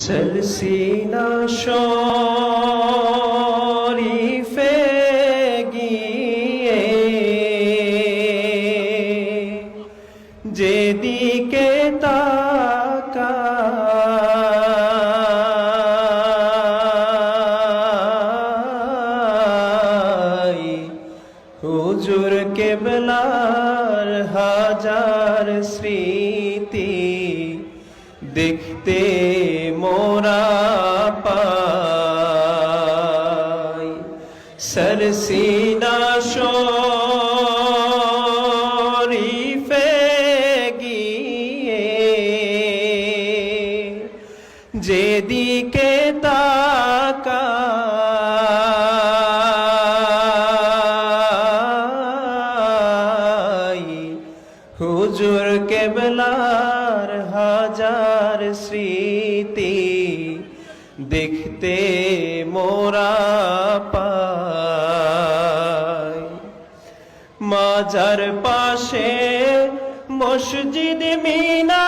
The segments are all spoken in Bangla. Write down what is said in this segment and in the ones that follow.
সরসিনা শরীফে গিয়ে যেদিকে তাকাই হুজুর কেবলার হাজার স্মৃতি দেখতে মোরা পাই। সরসিনা দেখতে মোরা পাই। মাজার পাশে মসজিদ মিনা।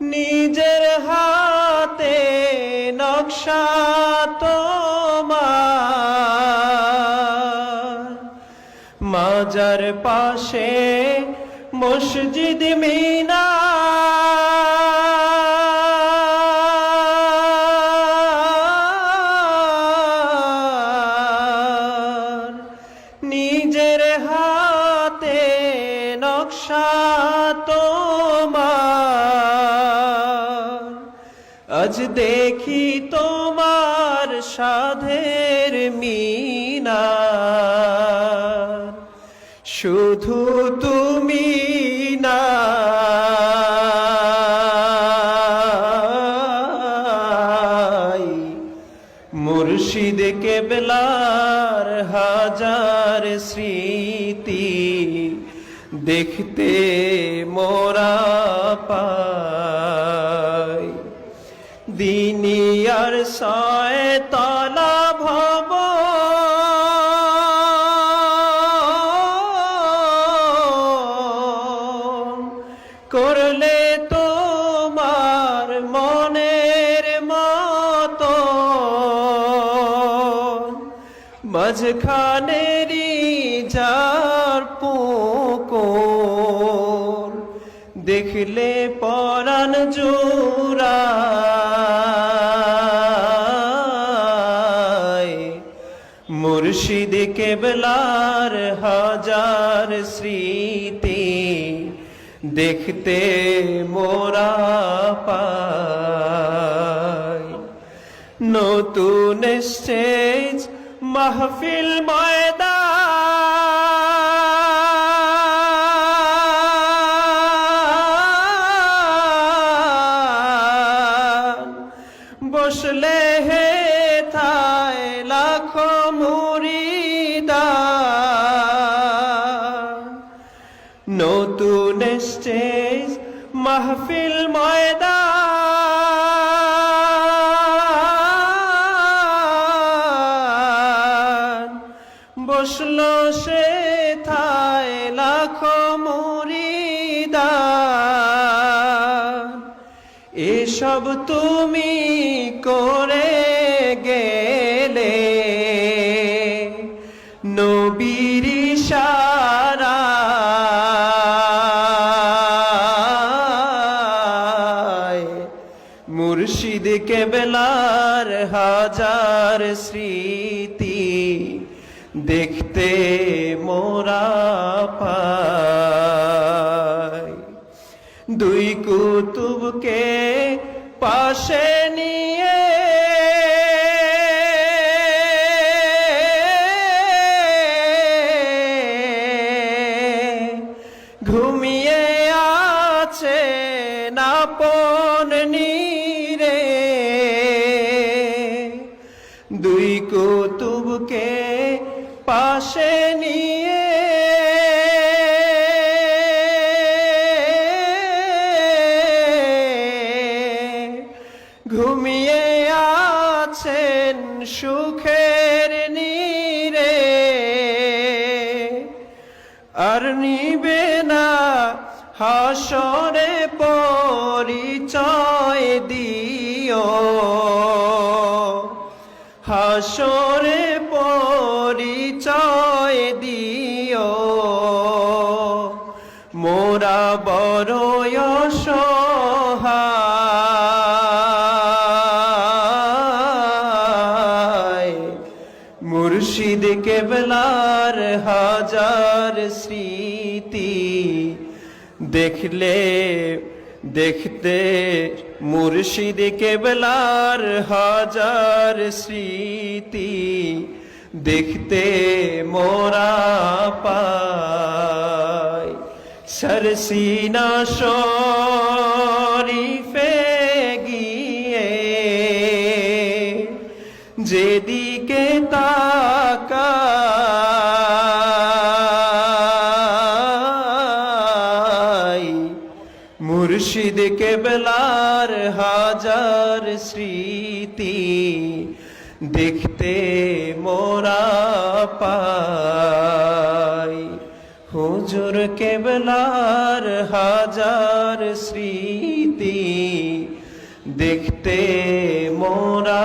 নিজের হাতে নকশা তোমার। মাজার পাশে মসজিদ মিনা। নিজের হাতে নকশা তোমার। আজ দেখি তোমার সাধের মিনা। শুধু তুমি না। মুর্শিদ কেবলার হাজার স্মৃতি দেখতে মোরা পাই। দিনিয়ার সয় তলা ভব মাঝখানেরই যার পুকুর। দেখলে পরাণ জোড়ায়। মুর্শিদ কেবলার হাজার স্মৃতি দেখতে মোরা পাই। নতুন স্টেজ মাহফিল ময়দান। বসলে হে থায় লাখো মুরিদা নতুন স্টেজ মাহফিল বসল সে থায় লাখো মুরিদান এসব তুমি করে গেলে নবীর ইশারায় মুর্শিদ কেবলার হাজার স্মৃতি দেখতে মোরা পাই। দুই কুতুবকে পাশে নিয়ে ঘুমিয়ে আছে নাপন নীরে। দুই কুতুবকে পাশে নিয়ে ঘুমিয়ে আছেন সুখের নীরে। আর নিবে না হাসরে পরিচয় দিও। মোরা বড় মুর্শিদ কেবলার হাজার স্মৃতি দেখলে, দেখতে মুর্শিদ কেবলার হাজার স্মৃতি দেখতে মোরা পাই সরসিনা শরীফে গিয়ে যেদিকে তাকাই মুর্শিদ কেবলার হাজার স্মৃতি দেখতে মোরা পাই। হুজুর কেবলার হাজার স্মৃতি দেখতে মোরা